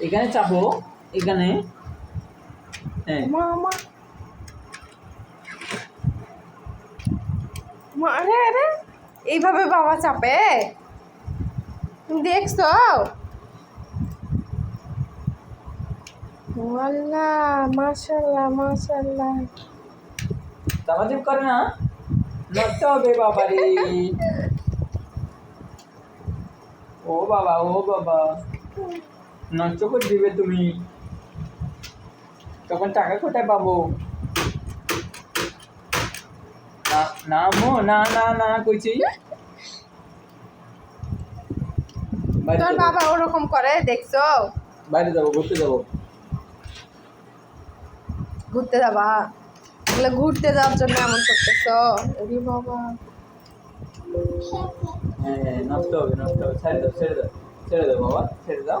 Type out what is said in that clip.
এখানে চাপো এখানে। হ্যাঁ। আরে আরে। এইভাবে বাবা চাপে? দেখছ? আল্লাহ মাশাল্লাহ মাশাল্লাহ। চাপাচাপ করে না। নড়তে হবে বাবা রে ও বাবা ও বাবা। নষ্ট করে দিবে তুমি। তখন টাকা কোথায় পাবো? না না মো না না না কইছি। তোর বাবা ওরকম করে দেখছ? বাইরে যাব ঘুরতে যাব। ঘুরতে যাবা? এগুলো ঘুরতে যাওয়ার জন্য এমন করতেছো? ওরে বাবা। হ্যাঁ নষ্ট হবে নষ্ট হবে। ছেড়ে দাও ছেড়ে দাও ছেড়ে দাও বাবা ছেড়ে দাও।